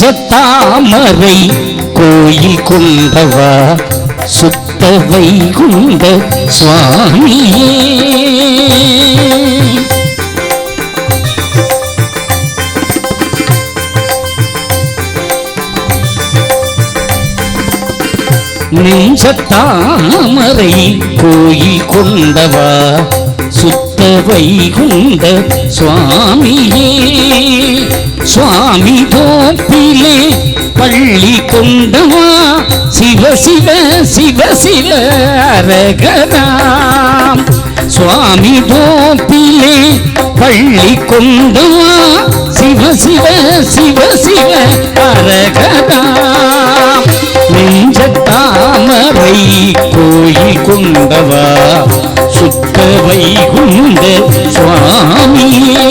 நெஞ்சத்தாமரை கோயில் கொண்டவா சுத்த வைகுந்த சுவாமியே. நெஞ்சத்தாமரை கோயில் கொண்டவா சுத்த வைகுண்ட சுவாமியே சுவாமி தோப்பிலே பள்ளி கொண்டவா? சிவ சிவ சிவ சிவ அரகராம் சுவாமி தோப்பிலே பள்ளி கொண்டவா? சிவ சிவ சிவ சிவ ரகராம் நெஞ்ச தாமரை கோயில் கொண்டவா? சுத்த வைகுந்த சுவாமியே.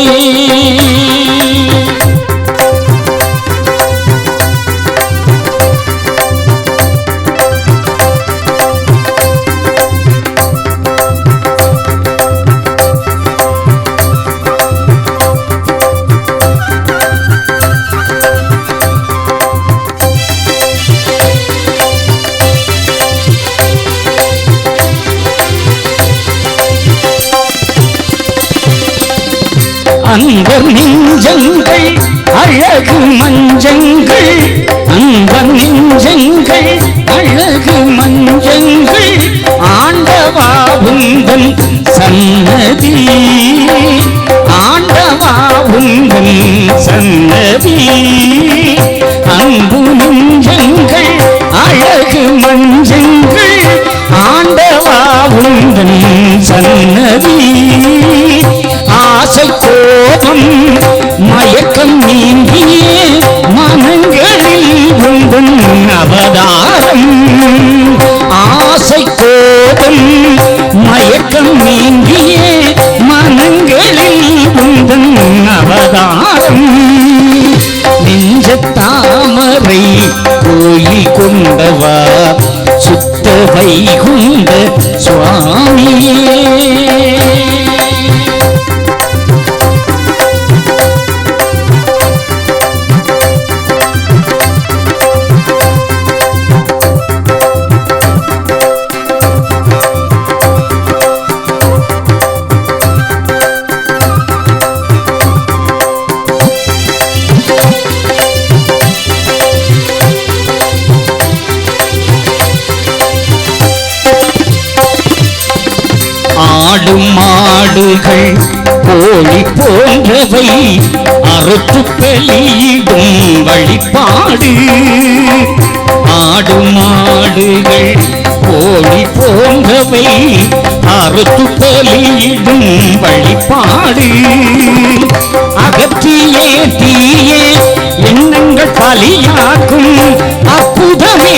அன்பர் நெஞ்சங்கள் அழகு மஞ்சங்கள். அன்பர் நெஞ்சங்கள் அழகு மஞ்சங்கள். ஆண்டவா உந்தன் சன்னதி. ஆண்டவா உந்தன் சன்னதி. அன்பு நெஞ்சங்கள் அழகு மஞ்சங்கள். ஆண்டவா உந்தன் சன்னதி. ஆசை கோபம் மயக்கம் நீங்கிய மனங்களில் உந்தன் அவதாரம். ஆசை கோபம் மயக்கம் நீங்கிய மனங்களில் உந்தன் அவதாரம். நெஞ்ச தாமரை கோயில் கொண்டவா? சுத்த வைகுண்ட சுவாமியே. பலியாக்கும் அற்புதமே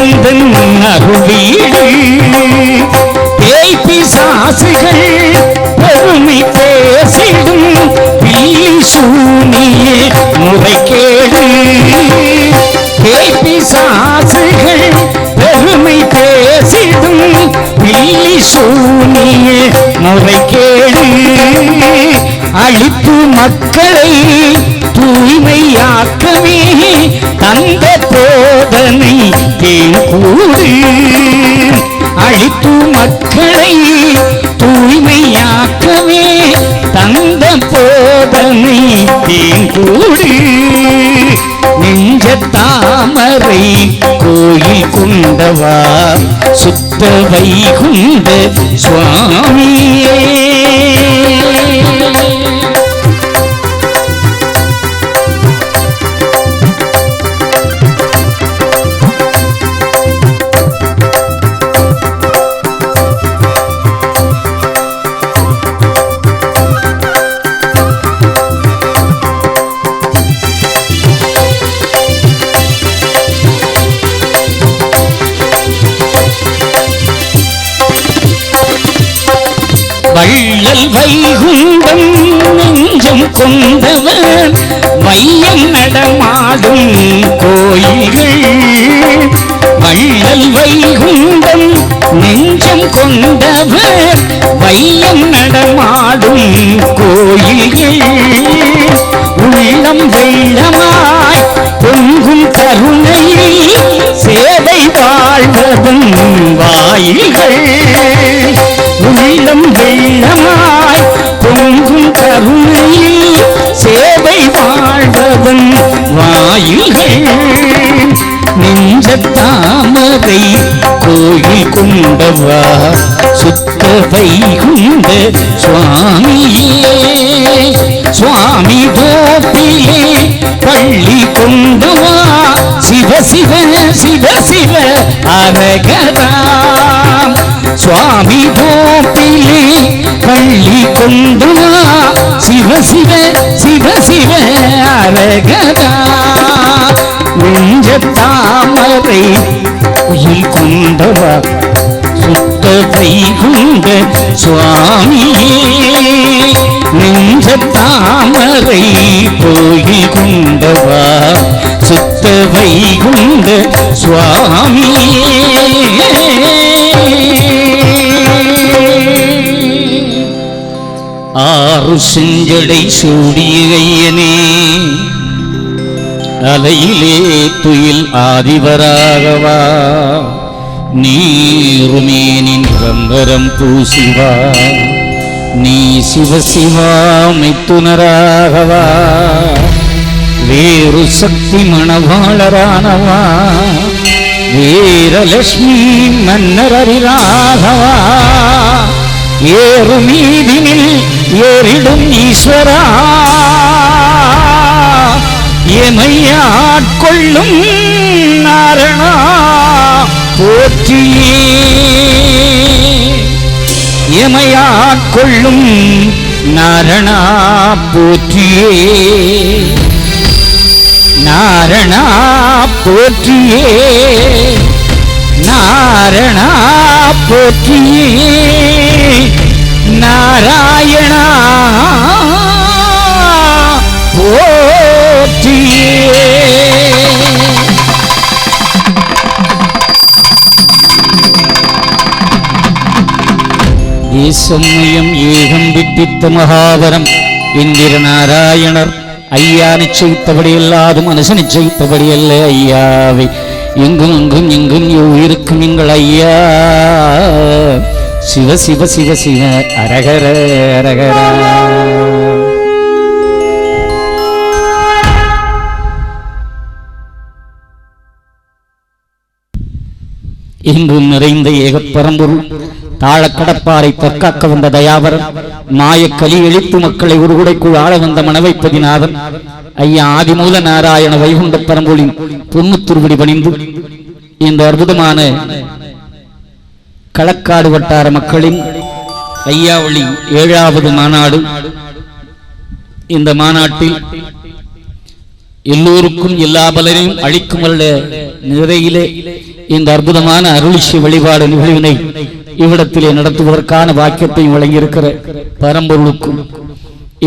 உந்தன் அருளீடு. பேய் பிசாசுகள் பெருமை பேசிடும் பீலி சூனியே முறைகேடு. பேய் பிசாசுகள் பெருமை பேசிடும் பீலி சூனியே முறைகேடு. அழிப்பு மக்களை தூய்மையாக்கவே தந்த போதனை தேன் தேங்கூடு அழித்து மக்களை தூய்மையாக்கவே தந்த போதனை தேன் தேங்கூடு நெஞ்ச தாமரை கோயில் கொண்டவா சுத்த வைகுண்ட சுவாமியே. கடல் வைகுண்டம் நெஞ்சம் கொண்டவர் மையம் நடமாடும் கோயில்கள் வள்ளல் வைகுண்டம் நெஞ்சம் கொண்டவர் மையம் நடமாடும் கோயில்கள் உள்ளம் வெள்ளமாய் பொன் கொண்டவா சுத்த வைகுந்த சுவாமியே சுவாமி கோப்பிலே பள்ளி கொண்டவா? சிவ சிவ சிவ சிவ அரகராம் சுவாமி கோப்பிலே பள்ளி கொண்டவா? சிவ சிவ சிவ சிவ அரகரா நெஞ்ச தாமரை உயில் கொண்டவா? சுத்த சுவாமியே நெஞ்ச தாமரை கோயில் சுத்த வைகுண்ட சுவாமியே ஆறு செஞ்சடை சூடியையனே அலையிலே துயில் ஆதிவராகவா. நீருமேனின் ரம்பரம் பூசிவா. நீ சிவசிவா மைத்துனராகவா வேறு சக்தி மணவாளரானவா. வீரலட்சுமி மன்னரரிராகவா. ஏறு மீதினில் ஏறிடும் ஈஸ்வரா. எமையாட்கொள்ளும் நாரணா. போற்றியே. எமையாட்கொள்ளும் நாரணா போற்றியே. நாரணா போற்றியே. நாரணா போற்றியே. நாராயணா போற்றியே. ஈசமயம் ஏகம் விப்பித்த மகாவரம். இந்திர நாராயணர் ஐயா நிச்சயித்தபடி அல்லாது மனசு நிச்சயித்தபடி அல்ல ஐயாவை. எங்கும் அங்கும் எங்கும் இருக்கும் எங்கள் ஐயா. சிவ சிவ சிவ சிவ அரகர அரகரா. எங்கும் நிறைந்த ஏகப்பரம்பொருள். தாழக் கடப்பாரை தற்காக்க வந்த தயாவரன் மாயக்கலி எழுத்து மக்களை உருகுடைக்குள் ஆள வந்த மனவைப்பதிநாதன் ஐயா ஆதிமூல நாராயண வைகுண்ட பரம்பொழின் பொன்னுத்துருவடி பணிந்து இந்த அற்புதமான களக்காடு வட்டார மக்களின் ஐயாவளி ஏழாவது மாநாடு இந்த மாநாட்டில் எல்லோருக்கும் எல்லா பலரையும் அழிக்கும் நிறையிலே இந்த அற்புதமான அருளிசி வழிபாடு நிகழ்வினை இவ்விடத்திலே நடத்துவதற்கான வாக்கியத்தையும் வழங்கியிருக்கிற பரம்பொருளுக்கும்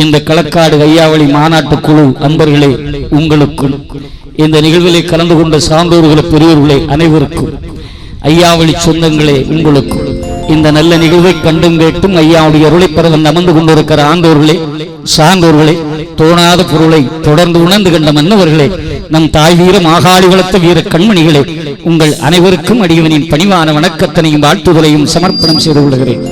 இந்த களக்காடு கையாவளி மாநாட்டு குழு அன்பர்களே உங்களுக்கும் இந்த நிகழ்விலே கலந்து கொண்ட சான்றோர்களே பெரியோர்களே அனைவருக்கும் ஐயாவளி சொந்தங்களே உங்களுக்கும் இந்த நல்ல நிகழ்வை கண்டும் கேட்டும் ஐயாவுடைய அருளை பிறகு அமர்ந்து கொண்டிருக்கிற ஆண்டோர்களே சான்றோர்களே தோணாத பொருளை தொடர்ந்து உணர்ந்து கண்ட மன்னவர்களே நம் தாய் வீர மாகாளி வளர்த்த வீர கண்மணிகளே உங்கள் அனைவருக்கும் அடியவனின் பணிவான வணக்கத்தனையும் வாழ்த்துதலையும் சமர்ப்பணம் செய்து கொள்கிறேன்.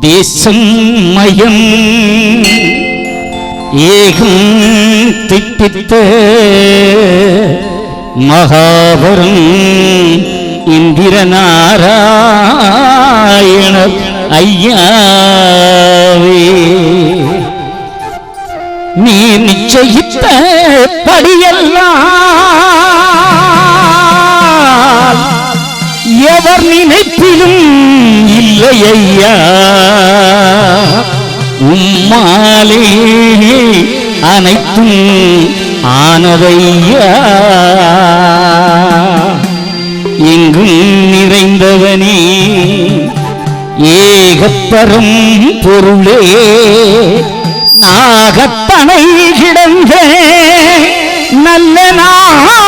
தேசம் மயம் ஏகம் திட்டித்த மகாபரம் இந்திரநாராயண ஐயாவே. நீ நிச்சயித்த படியெல்லாம் எவர் நினைப்பிலும் இல்லை ஐயா உம்மாலே அனைத்தும் ஆனதையா. எங்கும் நிறைந்தவனே. ஏகப்பரம் பொருளே. நாகத்தனை கிடந்த. நல்ல நாராயணமே.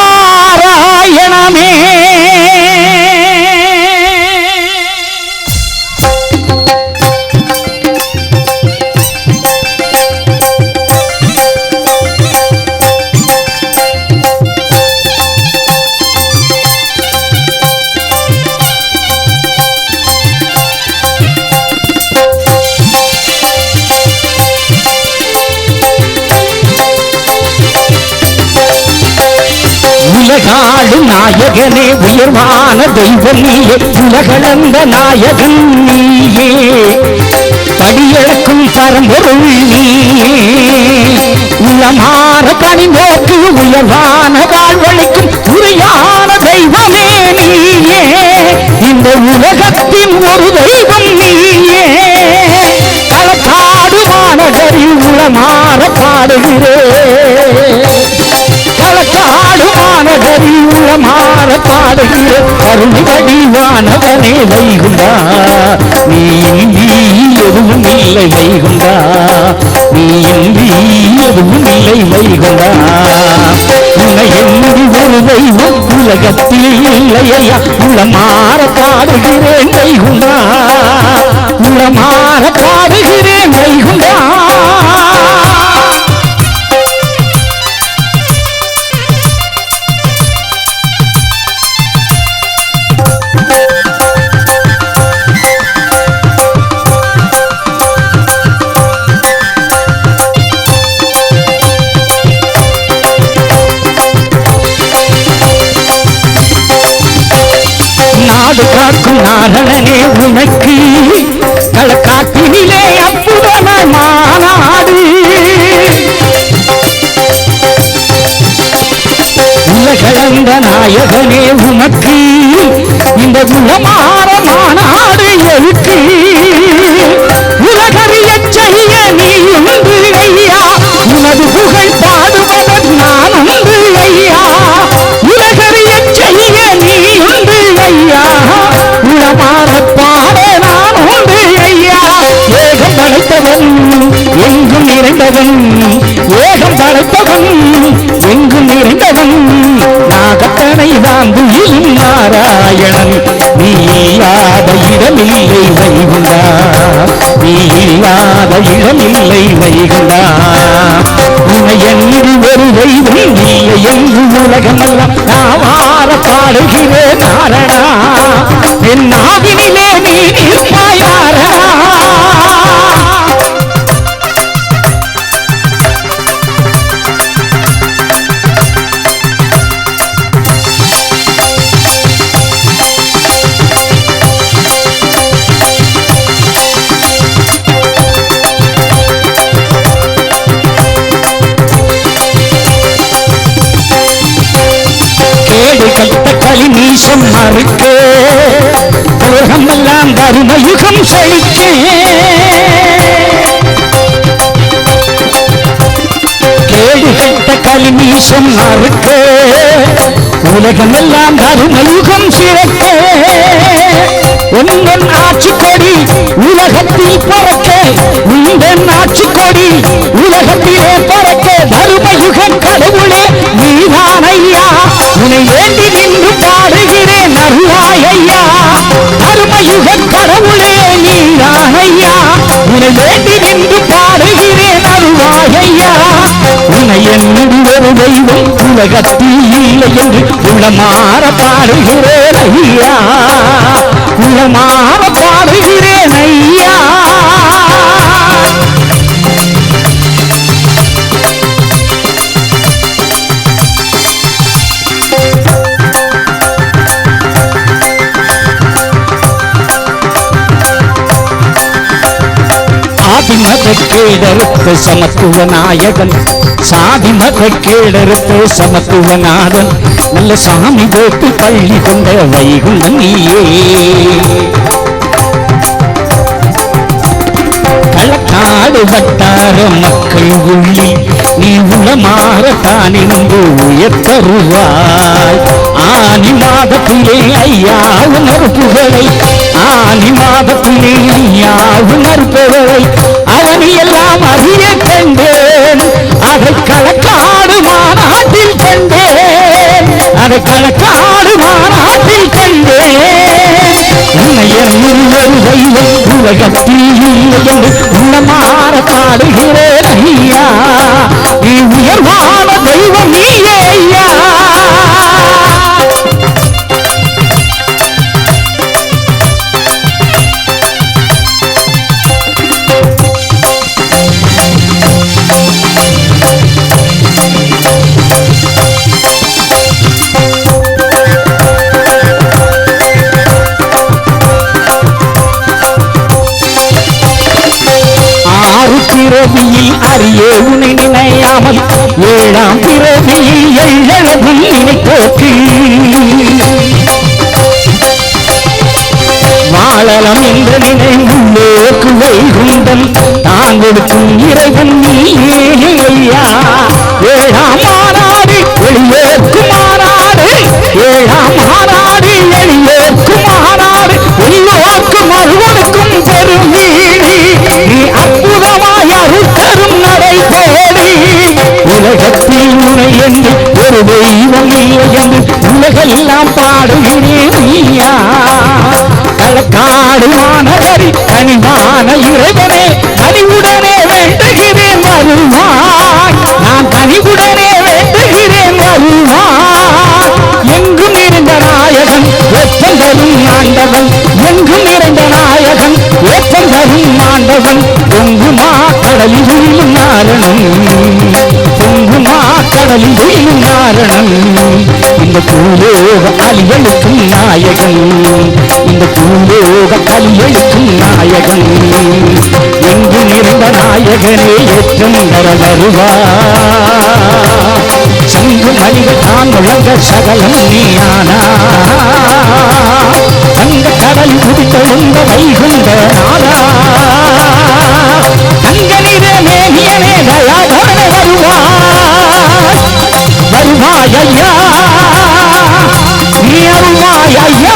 உலகாடு நாயகனே உயர்வான தெய்வம் நீயே உலகளந்த நாயகன் நீயே. படியளக்கும் பரம்பொருள் நீயே உளமாற பணி நோக்கு உயர்வான வாழ்வழிக்கும் உரையான தெய்வமே நீயே. இந்த உலகத்தின் ஒரு தெய்வம் நீயே. களக்காடு மாநகரி உளமாற பாடுகிறேன் களக்காடு மாநகரி உளமாற பாடுகிற கருணை வடிவானவனே வைகுண்டா நீ இன்றி எதுவும் இல்லை வைகுண்டா நீ இன்றி எதுவும் இல்லை வைகுண்டா உன்னை என்று ஒரு தெய்வம் உலகத்தில் இல்லையா உளமாற பாடுகிறேன் வைகுண்டா உளமாற பாடுகிறேன் வைகுண்டா நாரணனே உனக்கு களக்காட்டினிலே அற்புதமான மாநாடு உலகளந்த நாயகனே உனக்கு இந்த உலமாற மாநாடு எதுக்கு உலகறிய செய்ய நீ உண்டு நாரணா என் நாவினிலே நீ கட்ட களி நீசம் உலகமெல்லாம் தருமயுகம் சிறக்க உந்தன் ஆட்சி கொடி உலகத்தில் பறக்க. உந்தன் ஆட்சி கொடி உலகத்திலே பறக்க. தருமயுகம் கடவுளே நீதான் ஐயா உனை வேண்டி நின்று பாடுகிறேன் அருளாய் ஐயா தருமயுக கடவுளே நீதான் ஐயா உனை வேண்டி நின்று பாடுகிறேன் அருளாய் உன்னை என்னும் ஒரு தெய்வம் உலகத்தில் இல்லை என்று உள்ளமாற பாடுகிறேன் ஐயா. உள்ளமாற பாடுகிறேன் ஐயா. ஆதி சமத்துவ நாயகன். சாதி மத கேடறுத்து சமத்துவநாதன் நல்ல சாமி போட்டு பள்ளி கொண்ட வைகுண்டன் நீயே. களக்காடு வட்டார மக்கள் உள்ளி நீ உளமாறத்தான் என்று உயர்த்தருவாய் ஆனி மாதத்திலே ஐயா உணர்வுகளை ஆனி மாதத்திலே ஐயா உணர்ப்புகளை அவனி எல்லாம் அறிய கண்டேன். அதை களக்காடு மாநாட்டில் கண்டேன். அதை களக்காடு மாநாட்டில் கண்டேன். உன்னை என்னும் ஒரு தெய்வம் உலகத்தில் இல்லை என்று உள்ளமாற வாழலாம் என்ற நினைவுள்ளோக்கு வைகுண்டம் தான் கொடுக்கும் இறைவன் நீயா ஏழாம் மாநாடு எளியோர்க்கு மாநாடு ஏழாம் மாநாடு எளியோர்க்கு மாநாடு எல்லோர்க்கு அருவனுக்கும் பெருமீடி நீ அற்புதமாய் அருத்தரும் நடை தேடி உலகத்தில் உனை என்று ஒரு தெய்வம் இல்லை என்று உலகெல்லாம் பாடுகிறேன் நீயா களக்காடு அன்பான இறைவனே கனிவுடனே வேண்டுகிறேன் வருவாய். நான் கனிவுடனே வேண்டுகிறேன் வருவாய். எங்கும் இருந்த நாயகன் வெப்பம் தரும் ஆண்டவன். எங்கும் இருந்த நாயகன் வெப்பம் தரும் ஆண்டவன். பொங்குமா கடலில் வீழும் நாரணம் பொங்குமா கடலில் வீழும் நாரணம் இந்த பூலோக அலியலுக்கும் நாயகன். இந்த பூலோக கலியலுக்கும் நாயகன். எங்கும் இருந்த நாயகனே ஏற்றம் வர வருவா சங்கு மணிகள் தான் முழங்க சகலம் நீயானா. தங்க கடல் குடித்தெழுந்த வைகுந்த நாதா தங்க நிற மேகியனே தயாதன வருவா வருவாய் ஐயா. அருள்வாய் ஐயா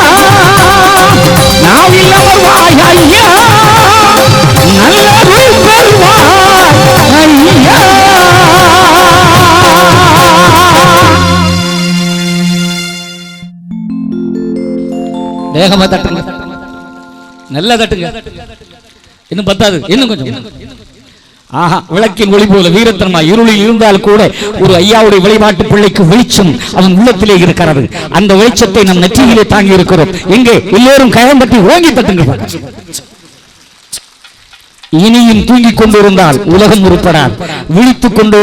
நாவில் அமர்வாய் ஐயா நல்லருள் பெறுவாய் ஐயா. வேகமா தட்டுங்க. நல்லா தட்டுங்க. இன்னும் பத்தாது. இன்னும் கொஞ்சம். ஆஹா விளக்கின் ஒளி போல வீரத்தன்மா இருளில் இருந்தால் கூட ஒரு ஐயாவுடைய வழிபாட்டு பிள்ளைக்கு வெளிச்சம் அவன் உள்ளத்திலே இருக்கிறது. அந்த வெளிச்சத்தை நம் நெற்றியிலே தாங்கி இருக்கிறோம். எங்கே? எல்லோரும் கயம் பற்றி ஓங்கி தட்டுங்க. இனியும் தூங்கிக் கொண்டிருந்தால் உலகம் உருப்படார் விழித்துக் கொண்டு